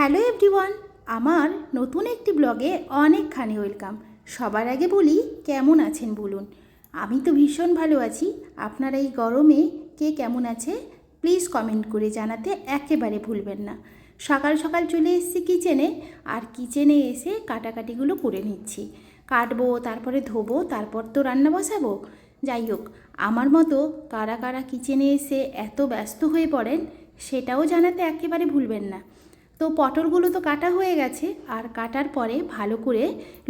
Hello everyone, আমার নতুন একটি ব্লগে অনেকখানি ওয়েলকাম। সবার আগে বলি, কেমন আছেন বলুন? আমি তো ভীষণ ভালো আছি। আপনারা এই গরমে কে কেমন আছে প্লিজ কমেন্ট করে জানাতে একেবারে ভুলবেন না। সকাল সকাল চলে এসেছি কিচেনে আর কিচেনে এসে কাটাকাটিগুলো করে নিচ্ছি। কাটবো, তারপরে ধোবো, তারপর তো রান্না বসাবো। যাই হোক, আমার মতো কারা কারা কিচেনে এসে এত ব্যস্ত হয়ে পড়েন, সেটাও জানাতে একেবারে ভুলবেন না। তো পটলগুলো তো কাটা হয়ে গেছে, আর কাটার পরে ভালো করে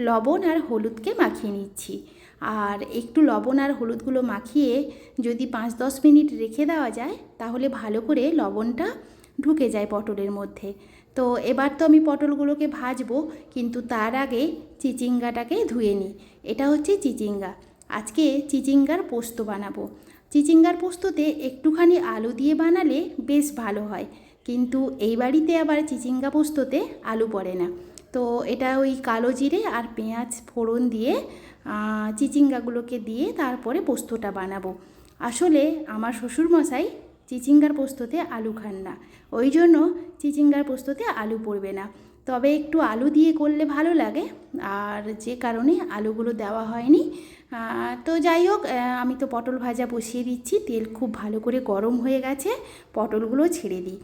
লবণ আর হলুদকে মাখিয়ে নিচ্ছি। আর একটু লবণ আর হলুদগুলো মাখিয়ে যদি পাঁচ দশ মিনিট রেখে দেওয়া যায়, তাহলে ভালো করে লবণটা ঢুকে যায় পটলের মধ্যে। তো এবার তো আমি পটলগুলোকে ভাজবো, কিন্তু তার আগে চিচিঙ্গাটাকে ধুয়ে নিই। এটা হচ্ছে চিচিঙ্গা। আজকে চিচিঙ্গার পোস্ত বানাবো। চিচিঙ্গার পোস্ততে একটুখানি আলু দিয়ে বানালে বেশ ভালো হয়। কিন্তু এই বাড়িতে আবার চিচিঙ্গা পোস্ততে আলু পড়ে না। তো এটা ওই কালো জিরে আর পেঁয়াজ ফোড়ন দিয়ে চিচিঙ্গাগুলোকে দিয়ে তারপরে পোস্তটা বানাবো। আসলে আমার শ্বশুরমশাই চিচিঙ্গার পোস্ততে আলু খান না। ওই জন্য চিচিঙ্গার পোস্ততে আলু পড়বে না। তবে একটু আলু দিয়ে করলে ভালো লাগে। আর যে কারণে আলুগুলো দেওয়া হয়নি। তো যাই হোক আমি তো পটল ভাজা বসিয়ে দিচ্ছি। তেল খুব ভালো করে গরম হয়ে গেছে। পটলগুলো ছেড়ে দিই।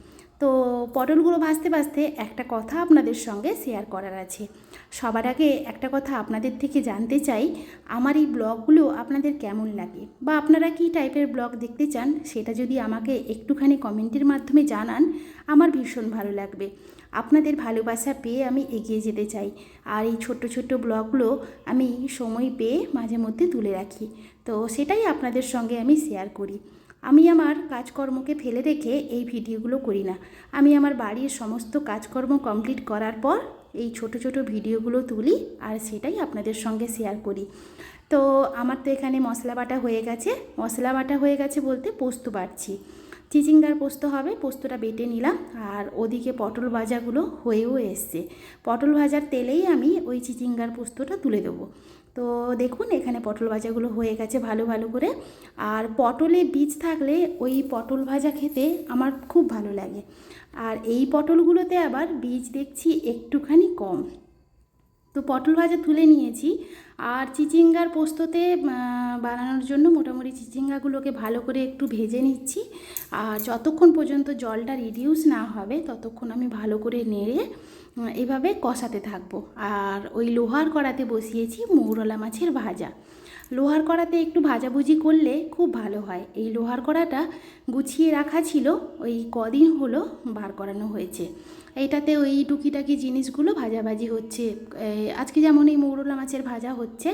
তো পটলগুলো ভাজতে ভাজতে একটা কথা আপনাদের সঙ্গে শেয়ার করার আছে। সবার আগে একটা কথা আপনাদের থেকে জানতে চাই, আমার এই ব্লগগুলো আপনাদের কেমন লাগে? বা আপনারা কী টাইপের ব্লগ দেখতে চান, সেটা যদি আমাকে একটুখানি কমেন্টের মাধ্যমে জানান, আমার ভীষণ ভালো লাগবে। আপনাদের ভালোবাসা পেয়ে আমি এগিয়ে যেতে চাই। আর এই ছোট্ট ছোট্ট ব্লগগুলো আমি সময় পেয়ে মাঝে মধ্যে তুলে রাখি। তো সেটাই আপনাদের সঙ্গে আমি শেয়ার করি। আমি আমার কাজকর্মকে ফেলে রেখে এই ভিডিওগুলো করি না। আমি আমার বাড়ির সমস্ত কাজকর্ম কমপ্লিট করার পর এই ছোট ছোট ভিডিওগুলো তুলি আর সেটাই আপনাদের সঙ্গে শেয়ার করি। তো আমার তো এখানে মশলা বাটা হয়ে গেছে। মশলা বাটা হয়ে গেছে বলতে পোস্ত বাড়ছি চিচিঙ্গার পোস্ত হবে, পোস্তটা বেটে নিলাম আর ওদিকে পটল ভাজাগুলো হয়েও এসছে। পটল ভাজার তেলেই আমি ওই চিচিঙ্গার পোস্তটা তুলে দেবো। তো দেখুন, এখানে পটল ভাজাগুলো হয়ে গেছে ভালো ভালো করে। আর পটলে বীজ থাকলে ওই পটল ভাজা খেতে আমার খুব ভালো লাগে। আর এই পটলগুলোতে আবার বীজ দেখছি একটুখানি কম। তো পটল ভাজা তুলে নিয়েছি। আর চিচিঙ্গার পোস্ততে বানানোর জন্য মোটামুটি চিচিঙ্গাগুলোকে ভালো করে একটু ভেজে নিচ্ছি। আর যতক্ষণ পর্যন্ত জলটা রিডিউস না হবে, ততক্ষণ আমি ভালো করে নেড়ে এভাবে কষাতে থাকব। আর ওই লোহার কড়াতে বসিয়েছি মৌরলা মাছের ভাজা। লোহার কড়াতে একটু ভাজাভুজি করলে খুব ভালো হয়। এই লোহার কড়াটা গুছিয়ে রাখা ছিল, ওই কদিন হলো বার করানো হয়েছে। এইটাতে ওই টুকিটাকি জিনিসগুলো ভাজাভাজি হচ্ছে। আজকে যেমন এই মৌরলা মাছের ভাজা হচ্ছে,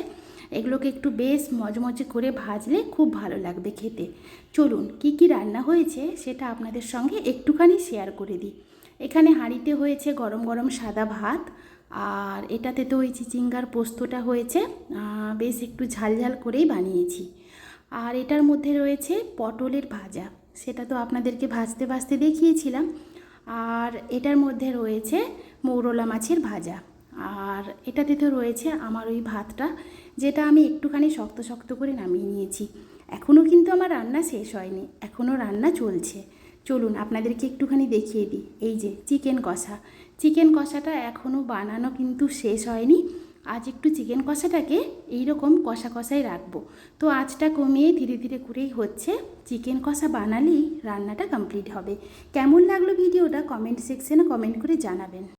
এগুলোকে একটু বেশ মজমজে করে ভাজলে খুব ভালো লাগবে খেতে। চলুন, কি কি রান্না হয়েছে সেটা আপনাদের সঙ্গে একটুখানি শেয়ার করে দিই। এখানে হাঁড়িতে হয়েছে গরম গরম সাদা ভাত, আর এটাতে তো ওই চিচিঙ্গার পোস্তটা হয়েছে বেশ একটু ঝাল ঝাল করেই বানিয়েছি। আর এটার মধ্যে রয়েছে পটলের ভাজা, সেটা তো আপনাদেরকে ভাজতে ভাজতে দেখিয়েছিলাম। আর এটার মধ্যে রয়েছে মৌরলা মাছের ভাজা, আর এটাতে তো রয়েছে আমার ওই ভাতটা, যেটা আমি একটুখানি শক্ত শক্ত করে নামিয়ে নিয়েছি। এখনও কিন্তু আমার রান্না শেষ হয়নি এখনও রান্না চলছে। চলুন আপনাদেরকে একটুখানি দেখিয়ে দিই। এই যে চিকেন কষা। চিকেন কষাটা এখনও বানানো কিন্তু শেষ হয়নি। আজ একটু চিকেন কষাটাকে এইরকম কষা কষাই রাখব। তো আজটা কমিয়ে ধীরে ধীরে করেই হচ্ছে। চিকেন কষা বানালেই রান্নাটা কমপ্লিট হবে। কেমন লাগল ভিডিওটা কমেন্ট সেকশানে কমেন্ট করে জানাবেন।